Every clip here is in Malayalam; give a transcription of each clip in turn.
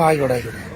ആയിക്കോട്ടെ ആയിക്കോട്ടെ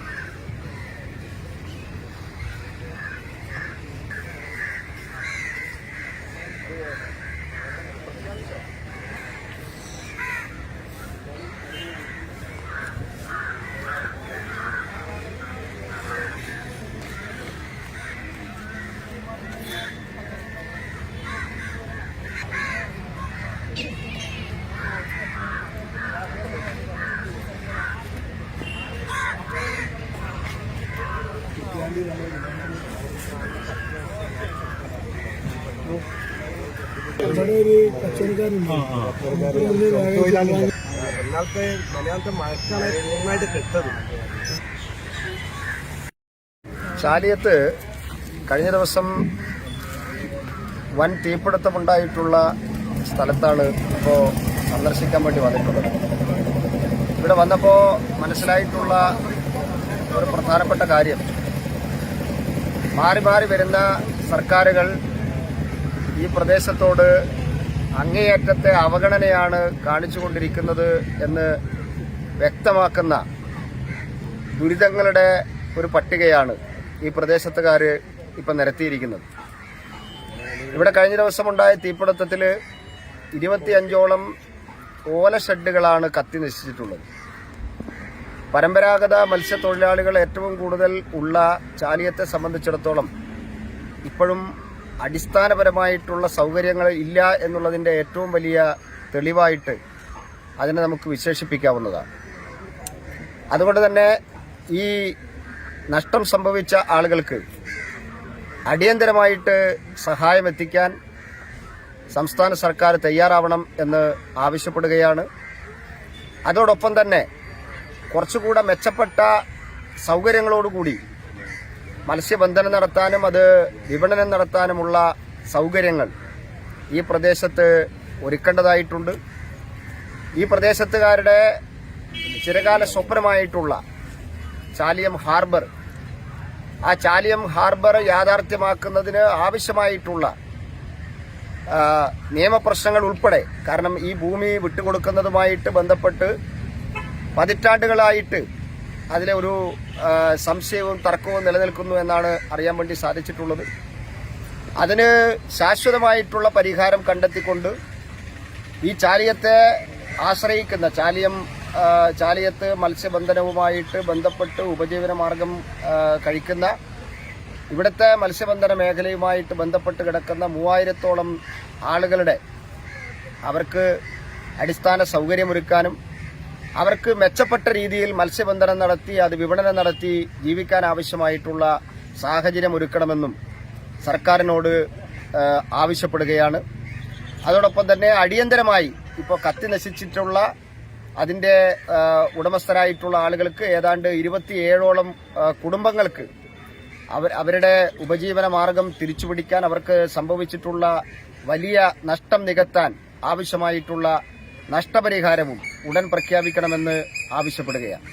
ഇവിടെ ഒരു കച്ചവടക്കാരുണ്ട് എന്നാലത്തെ മലയാളത്തെ മഴക്കാണ് പൂർണമായിട്ട് കിട്ടത് ചാലിയത്ത് കഴിഞ്ഞ ദിവസം വൻ തീപിടുത്തമുണ്ടായിട്ടുള്ള സ്ഥലത്താണ് ഇപ്പോൾ സന്ദർശിക്കാൻ വേണ്ടി വന്നിട്ടുള്ളത്. ഇവിടെ വന്നപ്പോൾ മനസ്സിലായിട്ടുള്ള ഒരു പ്രധാനപ്പെട്ട കാര്യം. മാറി മാറി വരുന്ന സർക്കാരുകൾ ഈ പ്രദേശത്തോട് അങ്ങേയറ്റത്തെ അവഗണനയാണ് കാണിച്ചുകൊണ്ടിരിക്കുന്നത് എന്ന് വ്യക്തമാക്കുന്ന ദുരിതങ്ങളുടെ ഒരു പട്ടികയാണ് ഈ പ്രദേശത്തുകാർ ഇപ്പം നിരത്തിയിരിക്കുന്നത്. ഇവിടെ കഴിഞ്ഞ ദിവസമുണ്ടായ തീപിടുത്തത്തിൽ ഇരുപത്തിയഞ്ചോളം ഓല ഷെഡുകളാണ് കത്തി നശിച്ചിട്ടുള്ളത്. പരമ്പരാഗത മത്സ്യത്തൊഴിലാളികൾ ഏറ്റവും കൂടുതൽ ഉള്ള ചാലിയത്തെ സംബന്ധിച്ചിടത്തോളം ഇപ്പോഴും അടിസ്ഥാനപരമായിട്ടുള്ള സൗകര്യങ്ങൾ ഇല്ല എന്നുള്ളതിന്റെ ഏറ്റവും വലിയ തെളിവായിട്ട് അതിനെ നമുക്ക് വിശേഷിപ്പിക്കാവുന്നതാണ്. അതുകൊണ്ട് തന്നെ ഈ നഷ്ടം സംഭവിച്ച ആളുകൾക്ക് അടിയന്തരമായിട്ട് സഹായം എത്തിക്കാൻ സംസ്ഥാന സർക്കാർ തയ്യാറാവണം എന്ന് ആവശ്യപ്പെടുകയാണ്. അതോടൊപ്പം തന്നെ കുറച്ചുകൂടെ മെച്ചപ്പെട്ട സൗകര്യങ്ങളോടുകൂടി മത്സ്യബന്ധനം നടത്താനും അത് വിപണനം നടത്താനുമുള്ള സൗകര്യങ്ങൾ ഈ പ്രദേശത്ത് ഒരുക്കേണ്ടതായിട്ടുണ്ട്. ഈ പ്രദേശത്തുകാരുടെ ചിരകാല സ്വപ്നമായിട്ടുള്ള ചാലിയം ഹാർബർ ആ ചാലിയം ഹാർബർ യാഥാർത്ഥ്യമാക്കുന്നതിന് ആവശ്യമായിട്ടുള്ള നിയമപ്രശ്നങ്ങൾ ഉൾപ്പെടെ കാരണം ഈ ഭൂമി വിട്ടുകൊടുക്കുന്നതുമായിട്ട് ബന്ധപ്പെട്ട് പതിറ്റാണ്ടുകളായിട്ട് അതിലെ ഒരു സംശയവും തർക്കവും നിലനിൽക്കുന്നു എന്നാണ് അറിയാൻ വേണ്ടി സാധിച്ചിട്ടുള്ളത്. അതിന് ശാശ്വതമായിട്ടുള്ള പരിഹാരം കണ്ടെത്തിക്കൊണ്ട് ഈ ചാലിയത്തെ ആശ്രയിക്കുന്ന ചാലിയം ചാലിയത്ത് മത്സ്യബന്ധനവുമായിട്ട് ബന്ധപ്പെട്ട് ഉപജീവന മാർഗം കഴിക്കുന്ന ഇവിടുത്തെ മത്സ്യബന്ധന മേഖലയുമായിട്ട് ബന്ധപ്പെട്ട് കിടക്കുന്ന മൂവായിരത്തോളം ആളുകളുടെ അവർക്ക് അടിസ്ഥാന സൗകര്യമൊരുക്കാനും അവർക്ക് മെച്ചപ്പെട്ട രീതിയിൽ മത്സ്യബന്ധനം നടത്തി അത് വിപണനം നടത്തി ജീവിക്കാൻ ആവശ്യമായിട്ടുള്ള സാഹചര്യം ഒരുക്കണമെന്നും സർക്കാരിനോട് ആവശ്യപ്പെടുകയാണ്. അതോടൊപ്പം തന്നെ അടിയന്തരമായി ഇപ്പോൾ കത്തി നശിച്ചിട്ടുള്ള അതിന്റെ ഉടമസ്ഥരായിട്ടുള്ള ആളുകൾക്ക് ഏതാണ്ട് ഇരുപത്തിയേഴോളം കുടുംബങ്ങൾക്ക് അവർ അവരുടെ ഉപജീവന മാർഗം തിരിച്ചുപിടിക്കാൻ അവർക്ക് സംഭവിച്ചിട്ടുള്ള വലിയ നഷ്ടം നികത്താൻ ആവശ്യമായിട്ടുള്ള നഷ്ടപരിഹാരവും ഉടൻ പ്രഖ്യാപിക്കണമെന്ന് ആവശ്യപ്പെടുകയാണ്.